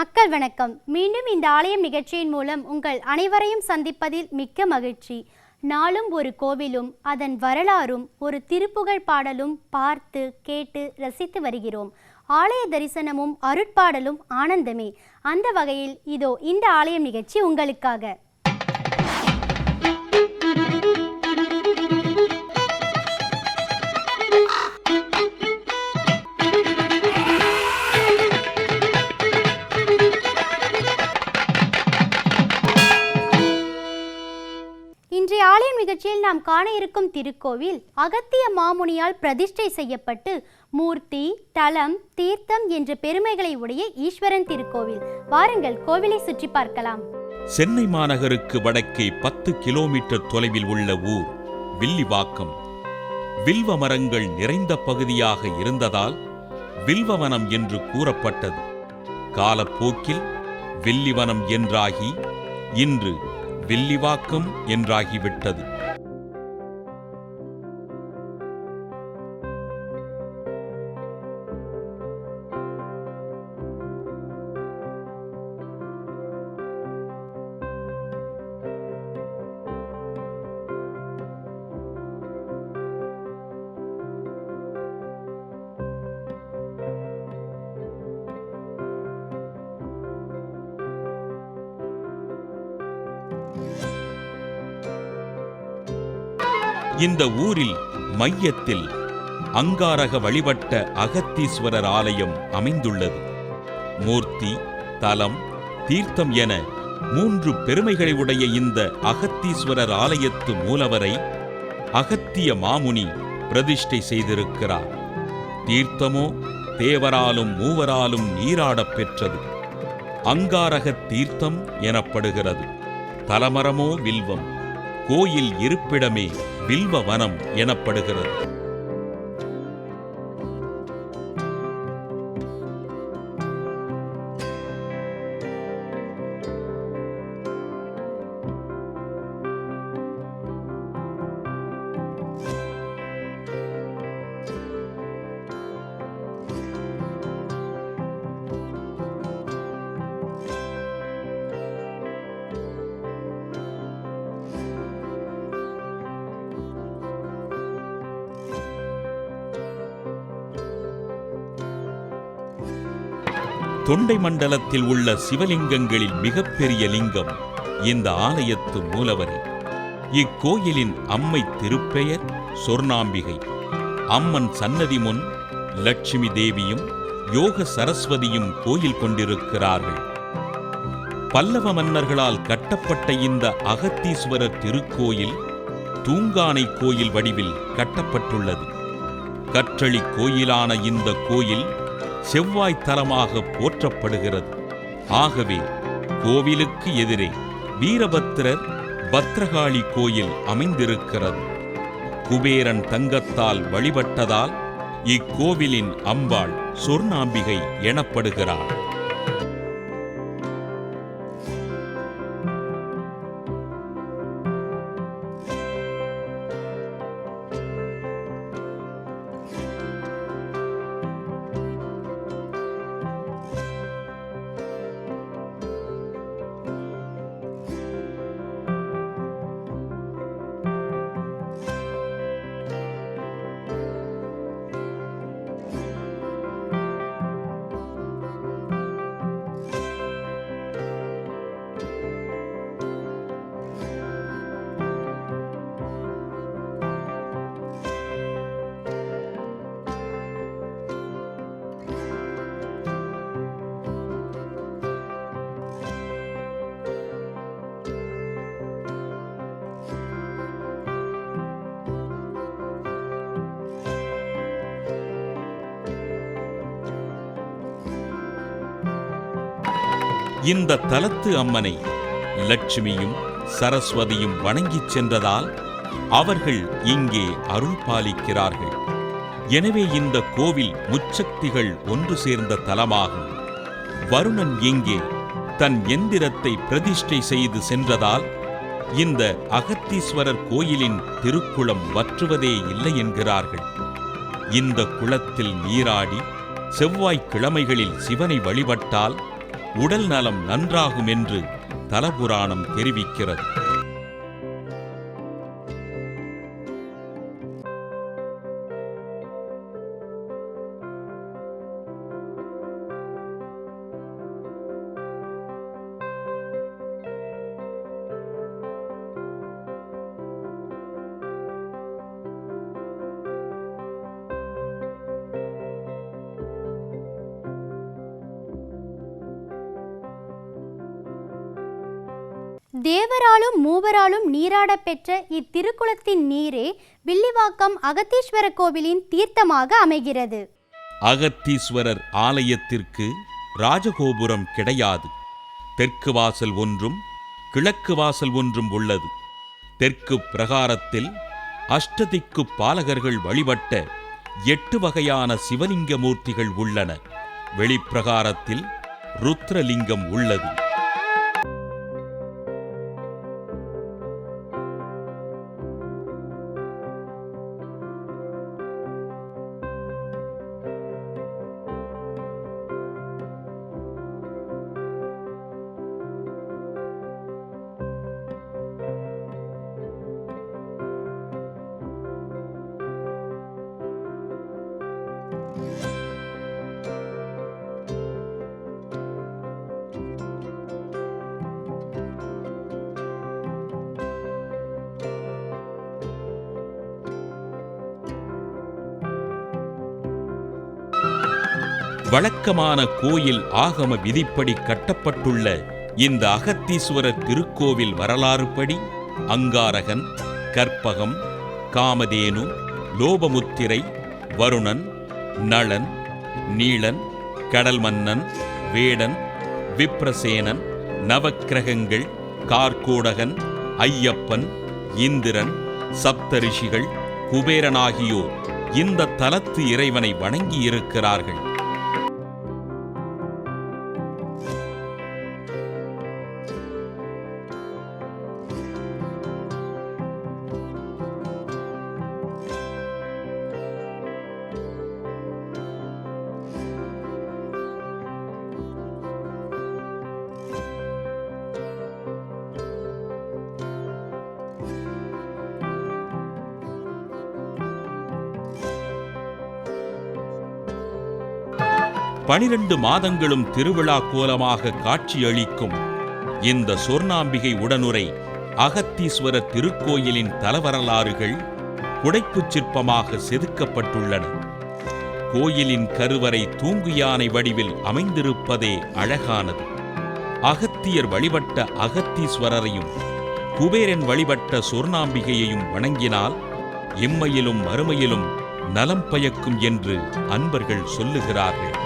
மக்கள் வணக்கம். மீண்டும் இந்த ஆலயம் நிகழ்ச்சியின் மூலம் உங்கள் அனைவரையும் சந்திப்பதில் மிக்க மகிழ்ச்சி. நாளும் ஒரு கோவிலும் அதன் வரலாறும் ஒரு திருப்புகழ் பாடலும் பார்த்து கேட்டு ரசித்து வருகிறோம். ஆலய தரிசனமும் அருட்பாடலும் ஆனந்தமே. அந்த வகையில் இதோ இந்த ஆலயம் நிகழ்ச்சி உங்களுக்காக. நிகழ்ச்சியில் நாம் காண இருக்கும் திருக்கோவில் அகத்திய மாமுனியால் பிரதிஷ்டை செய்யப்பட்டு மூர்த்தி தலம் தீர்த்தம் என்ற பெருமைகளை உடைய ஈஸ்வரன் திருக்கோவில். வாருங்கள் கோவிலை சுற்றி பார்க்கலாம். சென்னை மாநகருக்கு வடக்கே பத்து கிலோமீட்டர் தொலைவில் உள்ள ஊர் வில்லிவாக்கம். வில்வ மரங்கள் நிறைந்த பகுதியாக இருந்ததால் வில்வவனம் என்று கூறப்பட்டது. காலப்போக்கில் வில்லிவனம் என்றாகி இன்று வில்லிவாக்கம் என்றாகிவிட்டது. இந்த ஊரில் மையத்தில் அங்காரக வழிபட்ட அகத்தீஸ்வரர் ஆலயம் அமைந்துள்ளது. மூர்த்தி தலம் தீர்த்தம் என மூன்று பெருமைகளை உடைய இந்த அகத்தீஸ்வரர் ஆலயத்து மூலவரை அகத்திய மாமுனி பிரதிஷ்டை செய்திருக்கிறார். தீர்த்தமோ தேவராலும் மூவராலும் நீராடப் பெற்றது. அங்காரக தீர்த்தம் எனப்படுகிறது. தலமரமோ வில்வம். கோயில் இருப்பிடமே பில்வ வனம் எனப்படுகிறது. தொண்டை மண்டலத்தில் உள்ள சிவலிங்கங்களில் மிகப்பெரிய லிங்கம் இந்த ஆலயத்து மூலவரே. இக்கோயிலின் அம்மை திருப்பெயர் சொர்ணாம்பிகை. அம்மன் சன்னதி முன் லட்சுமி தேவியும் யோக சரஸ்வதியும் கோயில் கொண்டிருக்கிறார்கள். பல்லவ மன்னர்களால் கட்டப்பட்ட இந்த அகத்தீஸ்வரர் திருக்கோயில் தூங்கானை கோயில் வடிவில் கட்டப்பட்டுள்ளது. கற்றளி கோயிலான இந்த கோயில் செவ்வாய் தலமாக போற்றப்படுகிறது. ஆகவே கோவிலுக்கு எதிரே வீரபத்திரர் பத்ரகாளி கோயில் அமைந்திருக்கிறது. குபேரன் தங்கத்தால் வழிபட்டதால் இக்கோவிலின் அம்பாள் சொர்ணாம்பிகை எனப்படுகிறாள். இந்த தலத்து அம்மனை லட்சுமியும் சரஸ்வதியும் வணங்கிச் சென்றதால் அவர்கள் இங்கே அருள் பாலிக்கிறார்கள். எனவே இந்த கோவில் முச்சக்திகள் ஒன்று சேர்ந்த தலமாகும். வருணன் இங்கே தன் எந்திரத்தை பிரதிஷ்டை செய்து சென்றதால் இந்த அகத்தீஸ்வரர் கோயிலின் திருக்குளம் வற்றுவதே இல்லை என்கிறார்கள். இந்த குளத்தில் நீராடி செவ்வாய்க்கிழமைகளில் சிவனை வழிபட்டால் உடல் நலம் நன்றாகும் என்று தலபுராணம் தெரிவிக்கிறது. மூவராலும் நீராடப் பெற்ற இத்திருக்குளத்தின் நீரே வில்லிவாக்கம் அகத்தீஸ்வர கோவிலின் தீர்த்தமாக அமைகிறது. அகத்தீஸ்வரர் ஆலயத்திற்கு ராஜகோபுரம் கிடையாது. தெற்கு வாசல் ஒன்றும் கிழக்கு வாசல் ஒன்றும் உள்ளது. தெற்கு பிரகாரத்தில் அஷ்டதிக்கு பாலகர்கள் வழிபட்ட எட்டு வகையான சிவலிங்க மூர்த்திகள் உள்ளன. வெளிப்பிரகாரத்தில் ருத்ரலிங்கம் உள்ளது. வழக்கமான கோயில் ஆகம விதிப்படி கட்டப்பட்டுள்ள இந்த அகத்தீஸ்வரர் திருக்கோவில் வரலாறுப்படி அங்காரகன் கற்பகம் காமதேனு லோபமுத்திரை வருணன் நளன் நீளன் கடல் மன்னன் வேடன் விப்ரசேனன் நவக்கிரகங்கள் கார்கோடகன் ஐயப்பன் இந்திரன் சப்தரிஷிகள் குபேரனாகியோர் இந்த தலத்து இறைவனை வணங்கியிருக்கிறார்கள். பனிரெண்டு மாதங்களும் திருவிழா கோலமாக காட்சியளிக்கும் இந்த சொர்ணாம்பிகை உடனுரை அகத்தீஸ்வரர் திருக்கோயிலின் தலவரலாறுகள் புடைப்புச் சிற்பமாக செதுக்கப்பட்டுள்ளன. கோயிலின் கருவறை தூங்கு யானை வடிவில் அமைந்திருப்பதே அழகானது. அகத்தியர் வழிபட்ட அகத்தீஸ்வரரையும் குபேரன் வழிபட்ட சொர்ணாம்பிகையையும் வணங்கினால் இம்மையிலும் மறுமையிலும் நலம் பயக்கும் என்று அன்பர்கள் சொல்லுகிறார்கள்.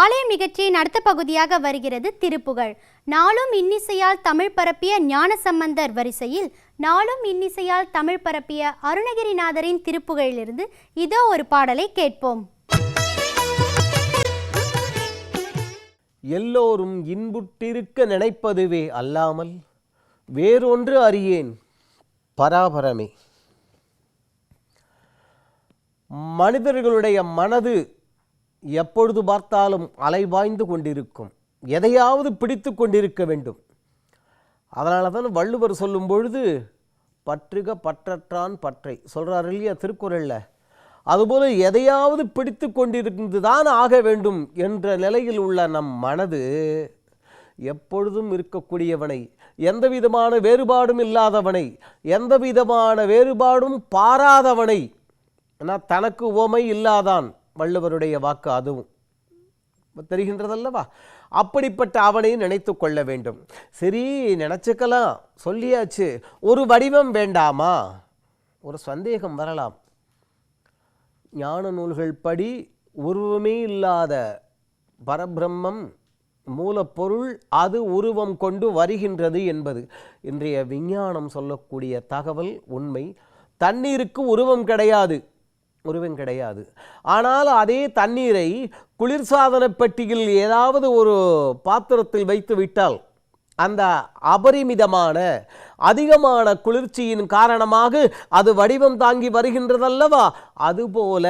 ஆலய நிகழ்ச்சியின் அடுத்த பகுதியாக வருகிறது திருப்புகழ். நாளும் இன்னிசையால் தமிழ் பரப்பிய ஞானசம்பந்தர் வரிசையில் நாளும் இன்னிசையால் தமிழ் பரப்பிய அருணகிரிநாதரின் திருப்புகழிலிருந்து இதோ ஒரு பாடலை கேட்போம். எல்லோரும் இன்புற்றிருக்க நினைப்பதுவே அல்லாமல் வேறொன்று அறியேன் பராபரமே. மனிதர்களுடைய மனது எப்பொழுது பார்த்தாலும் அலைபாய்ந்து கொண்டிருக்கும். எதையாவது பிடித்து கொண்டிருக்க வேண்டும். அதனால தான் வள்ளுவர் சொல்லும் பொழுது பற்றுக பற்றற்றான் பற்றை. சொல்கிறார் இல்லையா திருக்குறளில். அதுபோல் எதையாவது பிடித்து கொண்டிருந்துதான் ஆக வேண்டும் என்ற நிலையில் உள்ள நம் மனது எப்பொழுதும் இருக்கக்கூடியவனை எந்த விதமான வேறுபாடும் இல்லாதவனை எந்த விதமான வேறுபாடும் பாராதவனை ஏன்னா தனக்கு உவமை இல்லாதான் வள்ளுவருடைய வாக்கு அதுவும். தெரிகின்றதல்லவா? அப்படிப்பட்ட அவனையும் நினைத்து கொள்ள வேண்டும். சரி நினச்சிக்கலாம். சொல்லியாச்சு. ஒரு வடிவம் வேண்டாமா? ஒரு சந்தேகம் வரலாம். ஞான நூல்கள் படி உருவமே இல்லாத பரபிரம்மம் மூலப்பொருள் அது உருவம் கொண்டு வருகின்றது என்பது. இன்றைய விஞ்ஞானம் சொல்லக்கூடிய தகவல் உண்மை. தண்ணீருக்கு உருவம் கிடையாது. உருவம் கிடையாது. ஆனால் அதே தண்ணீரை குளிர்சாதன பெட்டியில் ஏதாவது ஒரு பாத்திரத்தில் வைத்து விட்டால் அந்த அபரிமிதமான அதிகமான குளிர்ச்சியின் காரணமாக அது வடிவம் தாங்கி வருகின்றதல்லவா? அதுபோல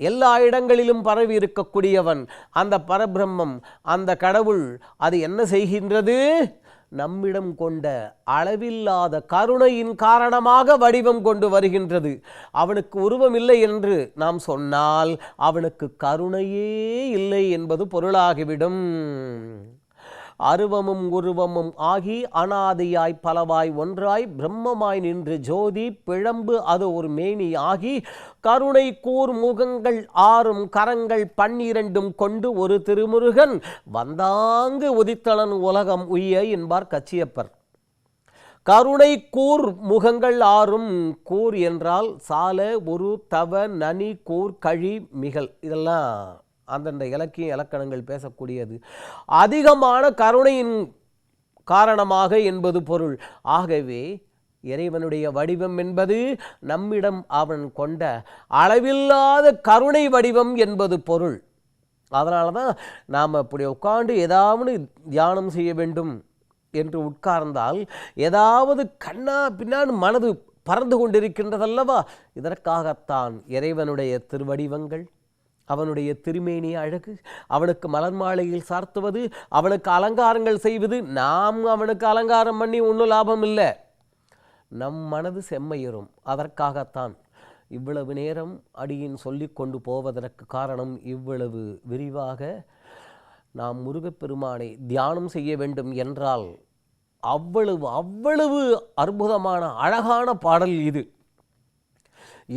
எல்லா இடங்களிலும் பரவி இருக்கக்கூடியவன் அந்த பரபிரம்மம் அந்த கடவுள் அது என்ன செய்கின்றது? நம்மிடம் கொண்ட அளவில்லாத கருணையின் காரணமாக வடிவம் கொண்டு வருகின்றது. அவனுக்கு உருவம் இல்லை என்று நாம் சொன்னால் அவனுக்கு கருணையே இல்லை என்பது பொருளாகிவிடும். அருவமும் உருவமும் ஆகி அனாதியாய் பலவாய் ஒன்றாய் பிரம்மமாய் நின்று ஜோதி பிழம்பு அது ஒரு மேனி ஆகி கருணை கூர் முகங்கள் ஆறும் கரங்கள் பன்னிரண்டும் கொண்டு ஒரு திருமுருகன் வந்தாங்கு உதித்தலன் உலகம் உய்ய என்பார் கச்சியப்பர். கருணை கூர் முகங்கள் ஆறும் கூர் என்றால் சால ஒரு தவ நனி கூர் கழி மிகல் இதெல்லாம் அந்தந்த இலக்கிய இலக்கணங்கள் பேசக்கூடியது. அதிகமான கருணையின் காரணமாக என்பது பொருள். ஆகவே இறைவனுடைய வடிவம் என்பது நம்மிடம் அவன் கொண்ட அளவில்லாத கருணை வடிவம் என்பது பொருள். அதனால தான் நாம் இப்படி உட்காந்து ஏதாவது தியானம் செய்ய வேண்டும் என்று உட்கார்ந்தால் ஏதாவது கண்ணா பின்னான்னு மனது பறந்து கொண்டிருக்கின்றதல்லவா? இதற்காகத்தான் இறைவனுடைய திருவடிவங்கள். அவனுடைய திருமேனி அழகு அவனுக்கு மலர் மாலையில் சார்த்துவது அவனுக்கு அலங்காரங்கள் செய்வது நாம் அவனுக்கு அலங்காரம் பண்ணி ஒன்றும் லாபம் இல்லை. நம் மனது செம்மையரும் அதற்காகத்தான் இவ்வளவு நேரம் அடியின் சொல்லிக் கொண்டு போவதற்கு காரணம் இவ்வளவு விரிவாக நாம் முருகப்பெருமானை தியானம் செய்ய வேண்டும் என்றால் அவ்வளவு அவ்வளவு அற்புதமான அழகான பாடல் இது.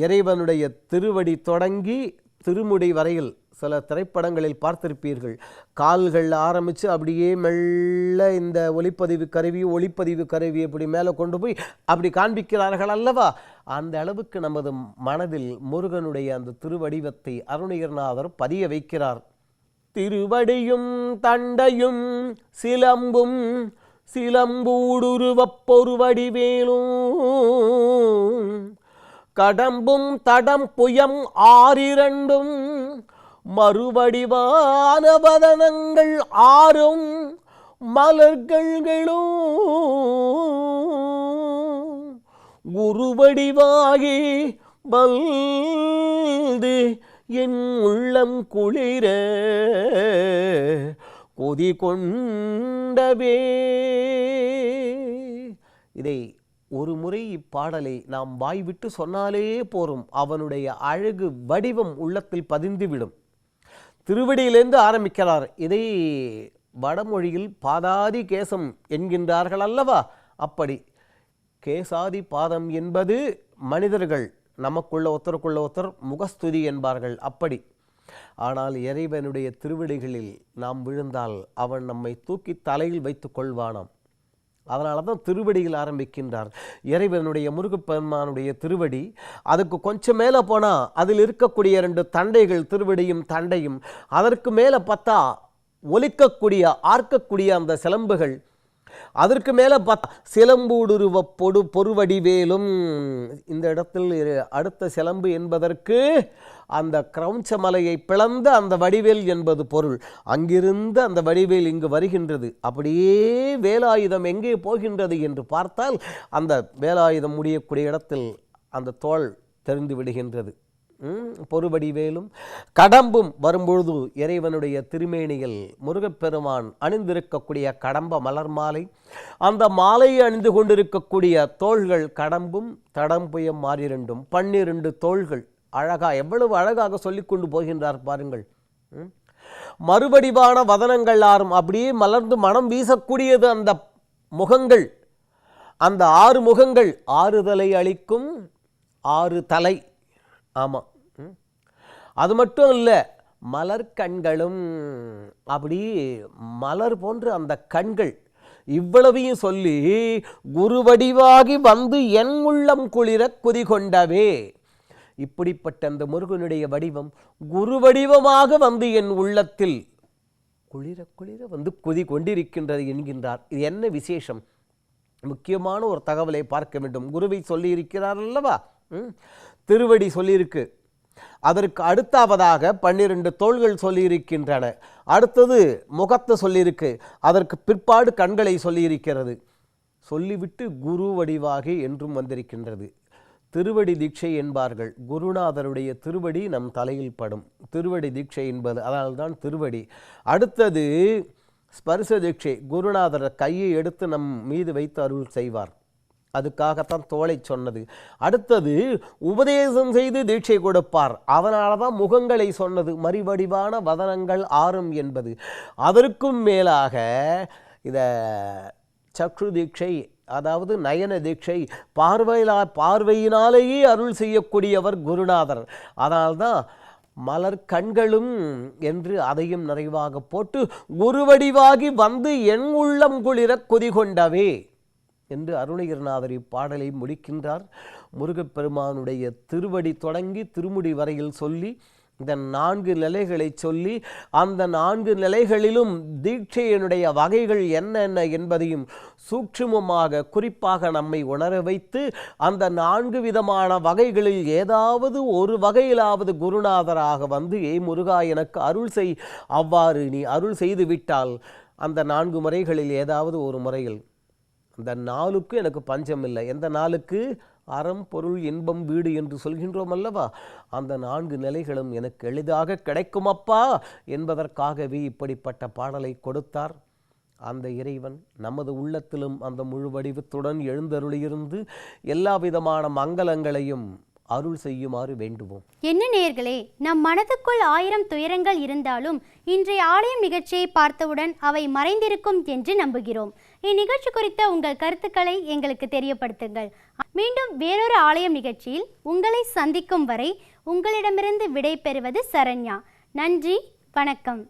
இறைவனுடைய திருவடி தொடங்கி திருமுடி வரையில் சில திரைப்படங்களில் பார்த்திருப்பீர்கள். கால்கள் ஆரம்பித்து அப்படியே மெல்ல இந்த ஒளிப்பதிவு கருவி ஒளிப்பதிவு கருவி இப்படி மேலே கொண்டு போய் அப்படி காண்பிக்கிறார்கள் அல்லவா? அந்த அளவுக்கு நமது மனதில் முருகனுடைய அந்த திருவடிவத்தை அருணகிரிநாதர் பதிய வைக்கிறார். திருவடியும் தண்டையும் சிலம்பும் சிலம்பூடுருவப் பொருவடிவேலும் கடம்பும் தடம் புயம் ஆறிரண்டும். மறுவடிவானவதனங்கள் ஆறும் மலர்கள்களும் உருவடிவாகி வந்து என் உள்ளம் குளிர. கொதி கொண்டவே. இதை ஒரு முறை இப்பாடலை நாம் வாய்விட்டு சொன்னாலே போரும். அவனுடைய அழகு வடிவம் உள்ளத்தில் பதிந்துவிடும். திருவடியிலிருந்து ஆரம்பிக்கிறார். இதை வடமொழியில் பாதாதி கேசம் என்கின்றார்கள் அல்லவா? அப்படி. கேசாதி பாதம் என்பது மனிதர்கள் நமக்குள்ள ஒருத்தருக்குள்ள ஒருத்தர் முகஸ்துதி என்பார்கள். அப்படி. ஆனால் இறைவனுடைய திருவடிகளில் நாம் விழுந்தால் அவன் நம்மை தூக்கி தலையில் வைத்துக் கொள்வானாம். அதனால தான் திருவடியில் ஆரம்பிக்கின்றார். இறைவனுடைய முருகப்பெருமானுடைய திருவடி அதுக்கு கொஞ்சம் மேலே போனால் அதில் இருக்கக்கூடிய ரெண்டு தண்டைகள் திருவடியும் தண்டையும் அதற்கு மேலே பார்த்தா ஒலிக்கக்கூடிய ஆர்க்கக்கூடிய அந்த சிலம்புகள் அதற்கு மேலே பார்த்தா சிலம்பூடுருவ பொடு பொறுவடிவேலும் இந்த இடத்தில் இரு- அடுத்த சிலம்பு என்பதற்கு அந்த கிரௌஞ்ச மலையை பிளந்த அந்த வடிவேல் என்பது பொருள். அங்கிருந்து அந்த வடிவேல் இங்கு வருகின்றது. அப்படியே வேலாயுதம் எங்கே போகின்றது என்று பார்த்தால் அந்த வேலாயுதம் முடியக்கூடிய இடத்தில் அந்த தோள் தெரிந்து விடுகின்றது. பொறுவடிவேலும் கடம்பும் வரும்பொழுது இறைவனுடைய திருமேனியில் முருகப்பெருமான் அணிந்திருக்கக்கூடிய கடம்ப மலர் மாலை அந்த மாலையை அணிந்து கொண்டிருக்கக்கூடிய தோள்கள் கடம்பும் தடம்புயம் மாறிரண்டும். பன்னிரண்டு தோள்கள் அழகா எவ்வளவு அழகாக சொல்லிக் கொண்டு போகின்றார் பாருங்கள். ம்? மறுபடிவான வதனங்கள் ஆறும். அப்படியே மலர்ந்து மனம் வீசக்கூடியது அந்த முகங்கள். அந்த ஆறு முகங்கள் ஆறுதலை அளிக்கும் ஆறு தலை. ஆமாம் ம். அது மட்டும் இல்லை மலர் கண்களும் அப்படி மலர் போன்ற அந்த கண்கள் இவ்வளவையும் சொல்லி குருவடிவாகி வந்து என் உள்ளம் குளிர குதி கொண்டவே இப்படிப்பட்ட அந்த முருகனுடைய வடிவம் குரு வடிவமாக வந்து என் உள்ளத்தில் குளிர குளிர வந்து குதி கொண்டிருக்கின்றது என்கின்றார். இது என்ன விசேஷம்? முக்கியமான ஒரு தகவலை பார்க்க வேண்டும். குருவை சொல்லியிருக்கிறார் அல்லவா? ம்? திருவடி சொல்லியிருக்கு. அதற்கு அடுத்தாவதாக பன்னிரண்டு தோள்கள் சொல்லியிருக்கின்றன. அடுத்தது முகத்தை சொல்லியிருக்கு. அதற்கு பிற்பாடு கண்களை சொல்லியிருக்கிறது. சொல்லிவிட்டு குரு வடிவாகி என்றும் வந்திருக்கின்றது. திருவடி தீட்சை என்பார்கள். குருநாதருடைய திருவடி நம் தலையில் படும். திருவடி தீட்சை என்பது அதனால்தான் திருவடி. அடுத்தது ஸ்பர்ச தீட்சை. குருநாதர் கையை எடுத்து நம் மீது வைத்து அருள் செய்வார். அதுக்காகத்தான் தோலை சொன்னது. அடுத்தது உபதேசம் செய்து தீட்சை கொடுப்பார். அதனால தான் முகங்களை சொன்னது. மறிவடிவான வதனங்கள் ஆறும் என்பது. அதற்கும் மேலாக இத சக்ரு தீட்சை அதாவது நயன தீட்சை பார்வையிலா பார்வையினாலேயே அருள் செய்யக்கூடியவர் குருநாதர். அதனால்தான் மலர் கண்களும் என்று அதையும் நிறைவாக போட்டு குருவடிவாகி வந்து என் உள்ளம் குளிர கொதிகொண்டவே என்று அருணகிரிநாதர் இப்பாடலை முடிக்கின்றார். முருகப்பெருமானுடைய திருவடி தொடங்கி திருமுடி வரையில் சொல்லி இந்த நான்கு நிலைகளை சொல்லி அந்த நான்கு நிலைகளிலும் தீட்சையினுடைய வகைகள் என்னென்ன என்பதையும் சூட்சுமமாக குறிப்பாக நம்மை உணர வைத்து அந்த நான்கு விதமான வகைகளில் ஏதாவது ஒரு வகையிலாவது குருநாதராக வந்து ஏ முருகா எனக்கு அருள் செய் அவ்வாறு நீ அருள் செய்து விட்டால் அந்த நான்கு முறைகளில் ஏதாவது ஒரு முறையில் அந்த நாளுக்கு எனக்கு பஞ்சம் இல்லை. எந்த நாளுக்கு? அறம் பொருள் இன்பம் வீடு என்று சொல்கின்றோம் அல்லவா? அந்த நான்கு நிலைகளும் எனக்கு எளிதாக கிடைக்குமப்பா? என்பதற்காகவே இப்படிப்பட்ட பாடலை கொடுத்தார். அந்த இறைவன் நமது உள்ளத்திலும் அந்த முழு வடிவத்துடன் எழுந்தருளியிருந்து எல்லா விதமான மங்களங்களையும் அருள் செய்யுமாறு வேண்டுவோம். என்ன நேர்களே நம் மனதுக்குள் ஆயிரம் துயரங்கள் இருந்தாலும் இன்றைய ஆலயம் நிகழ்ச்சியை பார்த்தவுடன் அவை மறைந்திருக்கும் என்று நம்புகிறோம். இந்நிகழ்ச்சி குறித்த உங்கள் கருத்துக்களை எங்களுக்கு தெரியப்படுத்துங்கள். மீண்டும் வேறொரு ஆலயம் நிகழ்ச்சியில் உங்களை சந்திக்கும் வரை உங்களிடமிருந்து விடை பெறுவது சரண்யா. நன்றி வணக்கம்.